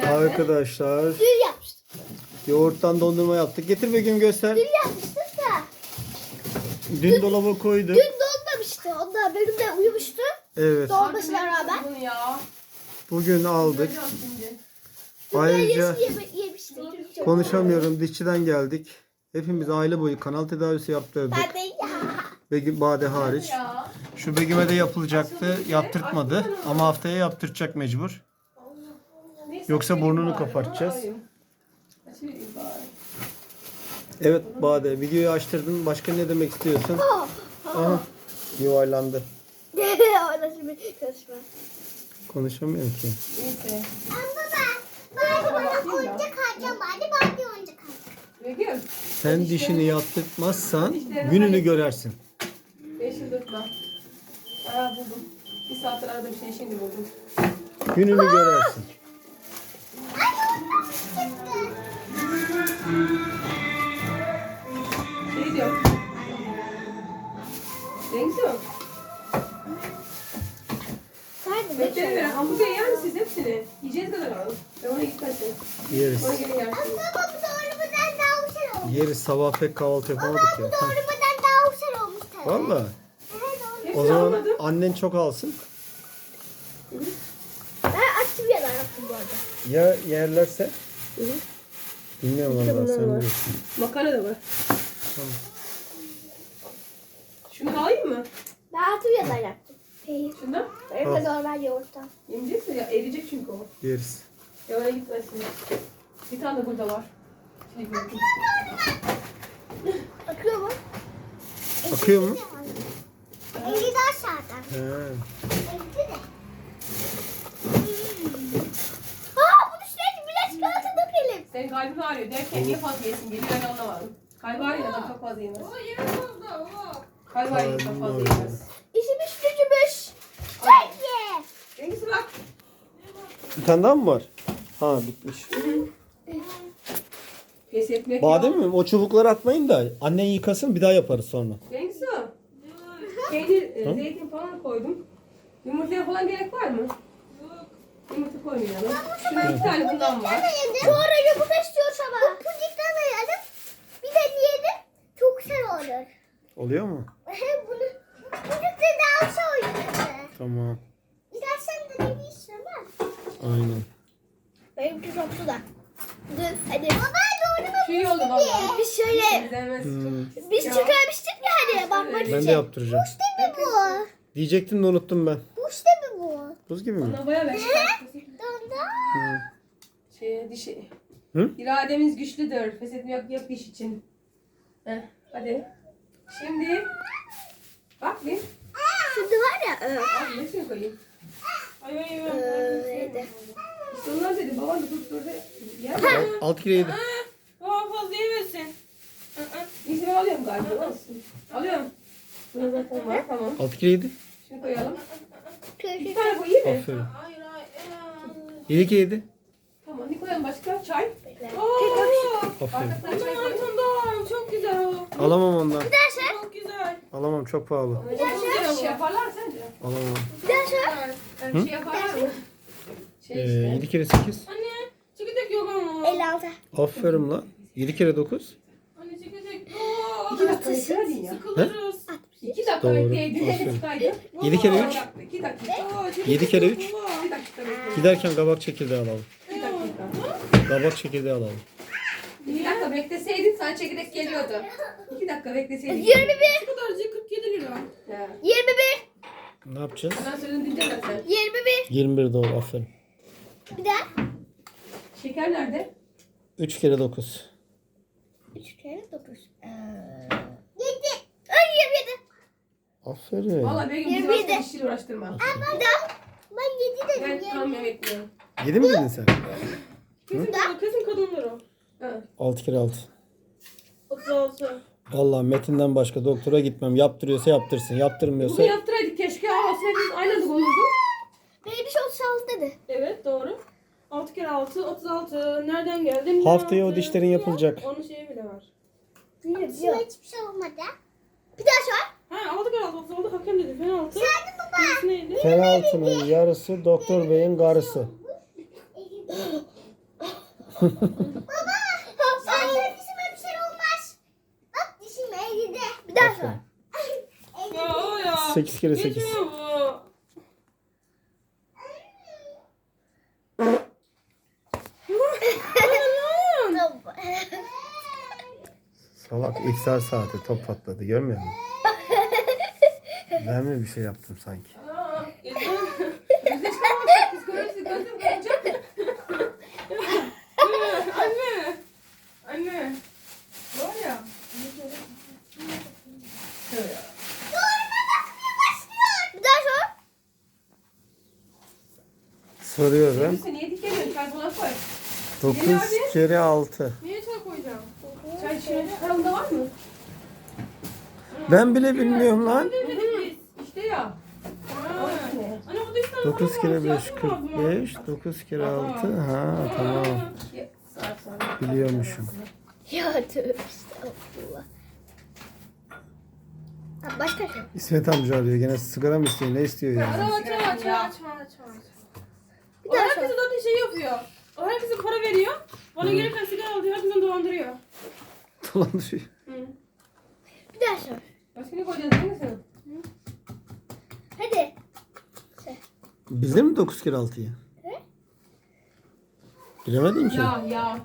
Arkadaşlar Dün yapmıştık. yoğurttan dondurma yaptık. Getir Begüm göster. Dün yapmıştık da. Dün dolaba koyduk. Dün dolmamıştı. Ondan benim de uyumuştu. Evet. Dolmasına rağmen. Bunu ya. Bugün aldık. Şimdi. Ayrıca yemiştik. Çok- konuşamıyorum. Dişçiden geldik. Hepimiz aile boyu kanal tedavisi yaptırdık. Ben de ya. Begüm Bade hariç. Ya. Şu Begüm'e de yapılacaktı. Yaptırtmadı. Ama haftaya yaptıracak mecbur. Yoksa burnunu kapatacağız. Evet Bade videoyu açtırdın. Başka ne demek istiyorsun? Aha. Yuvarlandı. Konuşma. Konuşamıyorum ki. Neyse. Baba, bari bana oyuncak harcam bari bari oyuncak harcam. Begüm. Sen dişini yaptırtmazsan gününü görersin. Beş yıldırtma. Aa buldum. Bir saattir aradığım şeyi şimdi buldum. Gününü görersin. Yok. Sen de Bekleyin ver. Hamburger yer misiniz hepsini? Yiyeceğiz kadar alalım. Ve ona gitmesin. Yeriz. Ona gelin yersiniz. Baba bu doğrumadan daha güzel olmuş. Yeriz. Sabah pek kahvaltı yapamadık ya. Bu doğrumadan daha güzel olmuş tabii. Valla. Evet. Hepsini O zaman almadım. annen çok alsın. Ben açtım yalan yaptım bu arada. Ya yerlerse? Bilmiyorum İşte valla bunlar sen var. bilirsin. Makarna da var. Tamam. Şunu alayım mı? Ben açtım yalan yaptım. İyi. Şundan. Benim de normal yoğurttan. Yemeyeceksin ya eriyecek çünkü o. Yeriz. Ya ona gitmesin. Bir tane de burada var. Şey gördüm. Akıyor mu? Akıyor mu? Eli de aşağıdan. He. Elli de. Aa bunu sürekli bile çikolata. Senin kalbin ağrıyor derken niye fazla yesin geliyor ben anlamadım. Kalbi ağrıyor adam çok fazla yemez. Kalbi ağrıyor çok fazla Kalbim yemez. İşimiz gücümüz. Bak. Bir tane daha mı var? Ha bitmiş. Pes etmek Badem yok. mi? O çubukları atmayın da annen yıkasın bir daha yaparız sonra. Rengisi o. Peynir, e, zeytin falan koydum. Yumurtaya falan gerek var mı? Yok. Yumurta koymayalım. Şurada iki tane bundan var. Sonra yumurta istiyoruz ama. Bu pudingden ayalım. Bir de yiyelim. Çok güzel olur. Oluyor mu? Hem bunu pudingde daha güzel olur. Tamam. İstersen de ne istemem. Aynen. Benimki soktu da. Dur hadi. Baba doğru mu? İyi oldu valla. Biz şöyle. Hmm. biz çıkarmıştık ya hani bakmak için. Ben de yaptıracağım. Değil mi bu? Diyecektim de unuttum ben. Bu işte mi bu? Buz gibi mi? Ona baya ver. Donda. Şey, dişi. Hı? İrademiz güçlüdür. Pes etmek yok iş için. Heh, hadi. Şimdi bak bir. Var ya. e, Al nesini koyayım. Ay ay ay. İşte onlar dedi. Baban da tutturdu. Yer mi? Alt kere yedi. Baba fazla yemesin. Neyse ben alıyorum galiba. Olsun. Alıyorum. Buna zaten var. Tamam. Alt kere yedi. Şunu koyalım. Bir tane koyayım mı? Aferin. Yedi kere yedi. Tamam. Ne koyalım başka? Çay. Aferin. Arkasına çay. Çok güzel o. Alamam ondan. Derse. Çok güzel. Alamam çok pahalı. Bir şey yaparlar sence? Alamam. Bir şey yaparlar mı? Ee, Şey işte. yedi kere sekiz. Anne çekirdek yok ama. 56. Aferin lan. Yedi kere dokuz. Anne çekirdek. Oo, İki dakika bekledin ya. sıkılırız. İki dakika kaydı. Yedi kere üç. İki dakika. Oo, çekirdek Yedi kere yok üç. baba. İki dakika bekle. Giderken kabak çekirdeği alalım. Dakika. Kabak çekirdeği alalım. Dakika bekleseydin sana çekirdek geliyordu. İki dakika bekleseydin. 21. Bu kadarcık 47 lira. Ya. 21. Ne yapacağız? Ben sözünü dinleme sen. 21. 21 doğru aferin. Bir daha. Şeker nerede? 3 kere 9. 3 kere 9. 7. Ay 27. Aferin. Valla bir gün bizi Yirmi başka yedi. bir şeyle uğraştırma. Bir daha. Ben 7 Ben dedim. tam bekliyorum. 7 mi dedin sen? Kesin, kadın, kesin kadındır o. Ha. 6 kere 6. 36. Vallahi Metin'den başka doktora gitmem. Yaptırıyorsa yaptırsın. Yaptırmıyorsa Bugün yaptıraydık keşke. Aa aynı anda olurdu. Şey 36 dedi. Evet doğru. 6 kere 6 36. Nereden geldin? haftaya o dişlerin yapılacak. Onun şeyi bile var. Yok. hiçbir şey olmadı. Bir daha sor. Ha 6 kere 6 36 hakem dedi. Penaltı. Hadi baba. Neydi? Penaltının yarısı doktor beyin karısı. Baba. Sen dişime bir şey olmaz. Bak dişim eridi. Ya. 8 kere 8. Geçmiyor bu. Tamam. Salak iftar saati top patladı görmüyor musun? Ben mi bir şey yaptım sanki? Anne. Anne. Var ya. Şöyle. Bir daha sor. Soruyorum. Sen niye dikemiyorsun? Karbona koy. 9 kere 6. Niye çay koyacağım? Çay şöyle. Var mı? Ben bile bilmiyorum lan. Biz. İşte ya. Ha. Anne bu da işte 9 kere 5 lazım mı? 45. 9 kere 6. Ha tamam. Ya. Biliyormuşum. Ya tövbe estağfurullah. Ha, başka şey. İsmet amca arıyor. Gene sigara mı istiyor? Ne istiyor yani? Aç aç aç aç aç aç. Bir O daha herkese zaten şey yapıyor. O herkese para veriyor. Bana gelirken sigara alıyor. Herkese dolandırıyor. Dolandırıyor. Bir daha sor. Başka ne koyacağız değil mi sen? Hadi. Bildin mi 9 kere 6'yı? Evet. Bilemedin ki. Ya ya.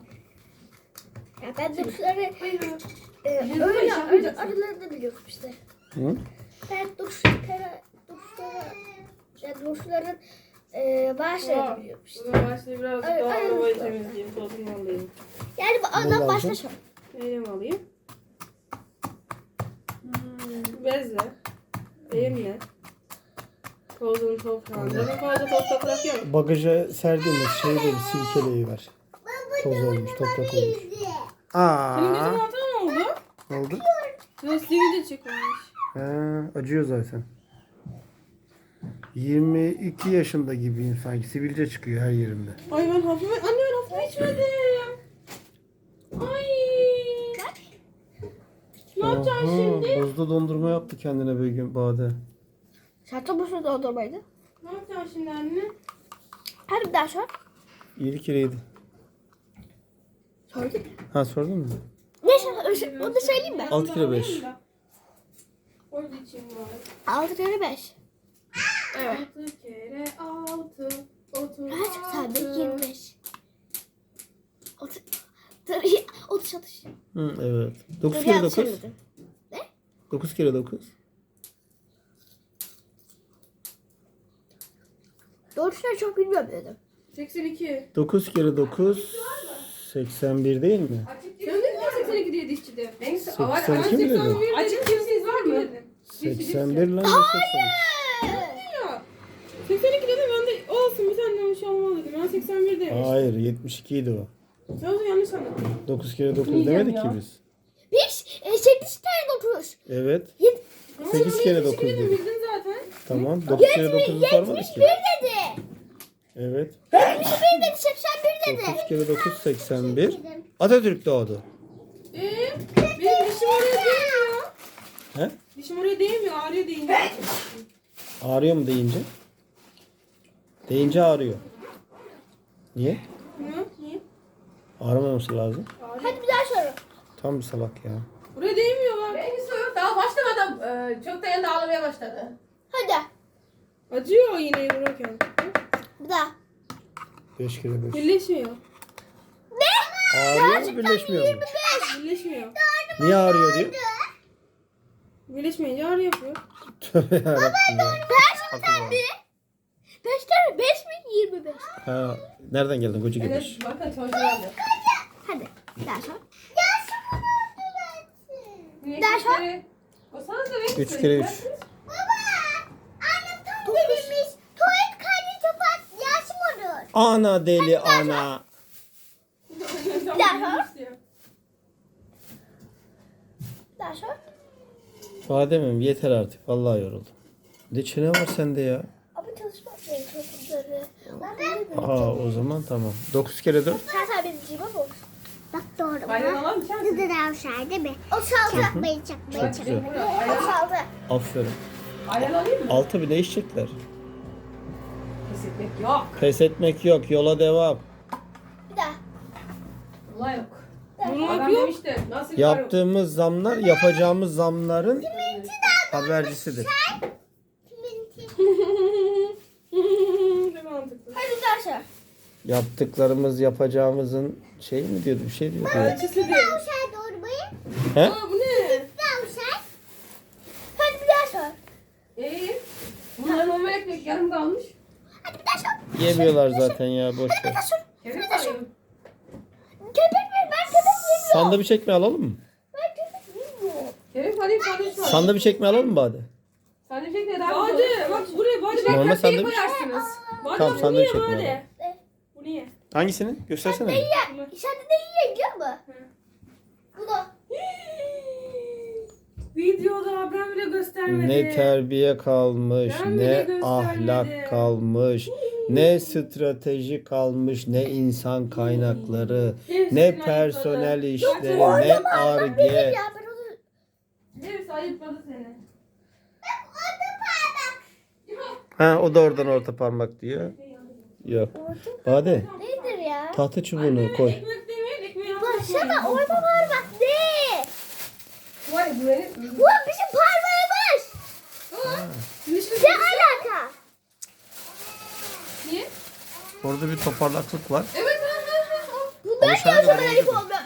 Ya ben de şunları Hayır. e, öyle yapmayacaksın. arılarını biliyorum işte. Hı? Ben duruşları, duruşları, ya duruşların e, bağışlarını biliyorum işte. Bugün başta biraz Ay, daha ay, arabayı ay. temizleyeyim. Tozunu alayım. Yani bu adam. Neyle mi alayım? Hmm, bezle. Elimle. Tozunu toprağını. Zaten fazla toz toprak yok. Bagaja serdiğimiz şeyi de bir silkeleyi ver. Toz olmuş, toprak olmuş. Senin gözün Aa, altına ne oldu? ne oldu? Senin sivilce çıkmış. He, acıyor zaten. 22 yaşında gibiyim sanki. Sivilce çıkıyor her yerimde. Ay ben hafif... Anne ben hafif içmedim. Ay. Ne yapacaksın şimdi? Buzlu dondurma yaptı kendine bir gün Bade. Şartı bu sırada oturmaydı. Ne yapacaksın şimdi anne? Hadi bir daha sor. 7 kereydi. Sorduk. Ha sordun mu? Ne sor? Onu da söyleyeyim mi? Altı kere beş. Orada içim var. 6 kere 5. Evet. Altı kere altı. Otuz Kaç tane? altı. 25. 30 30 atış. Hı, evet. 9 Dur, kere yanlış 9. söyledim. 9 kere 9. Doğrusunu çok bilmiyorum dedim. 82. 9 kere 9 81 değil mi? Açık Sen dedin ya 82 diye dişçide. Neyse. Seksen Var, iki mi açık, dedin? açık cipsiniz var mı? 81 lan ne 83? Ya. 82 dedim ben de olsun bir olmaz dedim. Ben 81 demiş. Hayır 72 idi o. Sen o zaman yanlış anladın. 9 kere 9 Yiyeceğim demedik ya. ki biz. Biz e, 8 tane dokuz. Evet. Yedi- 8 kere 9 dedim dedik. bildin zaten. Tamam. 9 kere 9'u sormadık 71 ki. dedi. Evet. 71 dedi 81 dedi. 9 kere 9 81. Atatürk doğdu. Eee? Benim dişim oraya değmiyor. He? Dişim oraya değmiyor. Ağrıyor deyince. Ağrıyor mu deyince? Deyince ağrıyor. Niye? Hı? Niye? Ağrımaması lazım. Hadi bir daha sorun. Tam bir salak ya. Buraya değmiyor bak. Bengüsü daha başlamadan e, çok da yanında ağlamaya başladı. Hadi. Acıyor o iğneyi vururken. Bir daha. 5 kere 5. Birleşmiyor. Ağrıyor mu birleşmiyor mu? Birleşmiyor. Niye ağrıyor diyor? Birleşmeyince ağrı yapıyor. Tövbe yarabbim ya. Gerçekten mi? 5 tane 5 mi 25? Ha, nereden geldin koca Evet, gibiş? bakın çocuklar. Hadi daha sor. Ders var. O sana verir. 3 kere 3. Tuvaletimiz tuvalet kaydı çöpat yaşım olur. Ana deli ana. Daha daha. Bademim yeter artık. Vallahi yoruldum. Ne çene var sende ya? Ama çalışmak değil çocukları. Aa o zaman tamam. 9 kere 4. Sen sen benim boş. Bak doğru Bayram mu? alalım mı? Sen misin? avşar değil mi? O saldı. Beni çakmaya Çok güzel. O saldı. Aferin. Ayran alayım mı? Altı bir ne içecekler? Pes etmek yok. Pes etmek yok. Yola devam. Bir daha. Allah yok. Bunu Adam yapıyor. demiş de nasıl Yaptığımız zamlar yapacağımız zamların habercisidir. Kiminki? Çok mantıklı. Hadi arkadaşlar. Yaptıklarımız yapacağımızın şey mi diyordu bir şey diyordu. Ölçüsü değil. Tavşan doğru bayım. He? Aa bu ne? Tavşan. Hadi bir daha sor. İyi. Bunların normal ekmek yarım kalmış. Hadi bir daha sor. Yemiyorlar zaten ya boş ver. Kemik sayıyor. Köpek mi? Ben köpek yemiyorum. Sandviç ekmeği alalım mı? Ben köpek yemiyorum. Kemik alayım sandviç var. Sandviç ekmeği alalım mı Bade? Sandviç ekmeği daha Hadi güzel. bak buraya bak. Normal bak köfteyi sandviç. koyarsınız. Bak Tamam, bak, sandviç bu niye yapın böyle? Hangisini? Göstersene. Ya, sen de yiyor mu? Bu da. Videoda ben bile göstermedim. Ne terbiye kalmış, Ben bile ne göstermedim. ahlak kalmış, ne strateji kalmış, ne insan kaynakları, Hepsini ne personel işleri, ne arge. Ya ben onu. Birisi ayıpladı seni. Orada parmak. Ha o da oradan orta parmak diyor. Yok. Bade Nedir ya? tahta çubuğunu koy. Ekmeği Başlama orada ne? Var ya bu benim. Bu bizim parmağımız. Ne alaka? Niye? Orada bir toparlaklık var. Evet. Bundan Ama sen de o zaman?